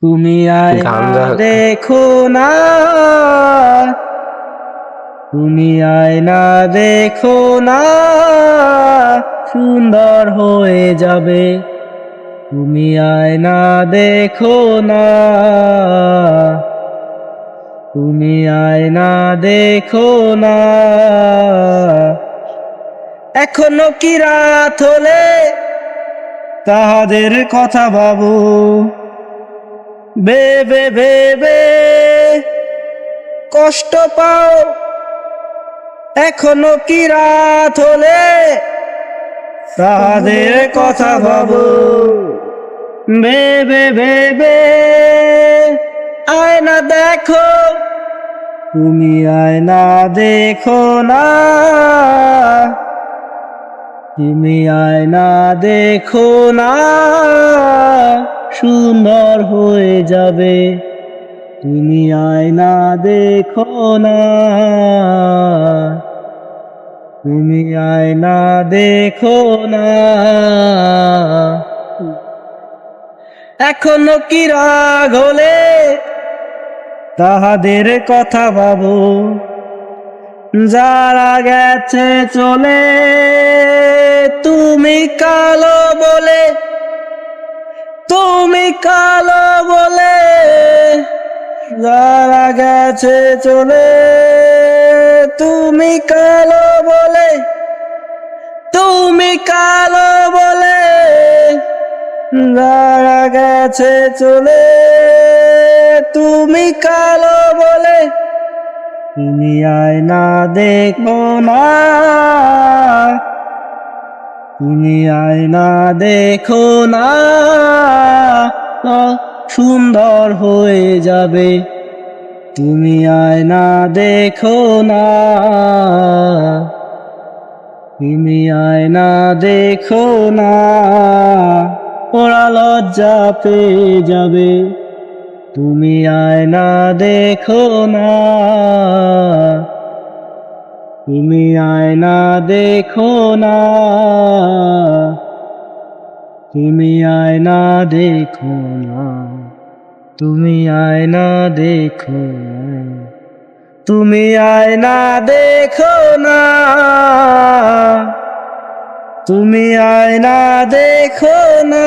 তুমি আয়না গান- দেখো না। তুমি আয়না দেখো না। সুন্দর হয়ে যাবে। তুমি আয়না দেখো না। তুমি আয়না দেখো না। এখনও কি রাত হলে? তাহাদের কথা ভাবো। বেবে ভেবে কষ্ট পাও। এখনও কি রাত হলে? তাহাদের কথা ভাবো। ভেবে বেবে আয়না দেখো। তুমি আয়না দেখো না। তুমি আয়না দেখো না। সুন্দর হয়ে যাবে। তুমি আয়না দেখো না। তুমি আয়না দেখো না। এখনও কি রাগ হলে? তাহাদের কথা ভাবো। যারা গেছে চলে, তুমি কালো বলে তুমি কালো বলে যারা গেছে চলে, তুমি কালো বলে, তুমি কালো বলে যারা গেছে চলে, তুমি কালো বলে তুমি আয়না দেখো না। তুমি আয়না দেখো না সুন্দর হয়ে যাবে। তুমি আয়না দেখো না, তুমি আয়না দেখো না, ওরা লজ্জা পেয়ে যাবে। তুমি আয়না দেখো না তুমি আয়না দেখো না। তুমি আয়না দেখো না। তুমি আয়না দেখো তুমি আয়না দেখো না। তুমি আয়না দেখো না।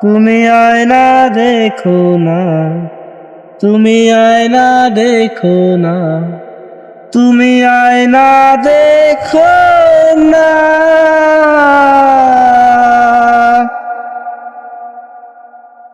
তুমি আয়না দেখো না। তুমি আয়না দেখো না তুমি আয়না দেখো না।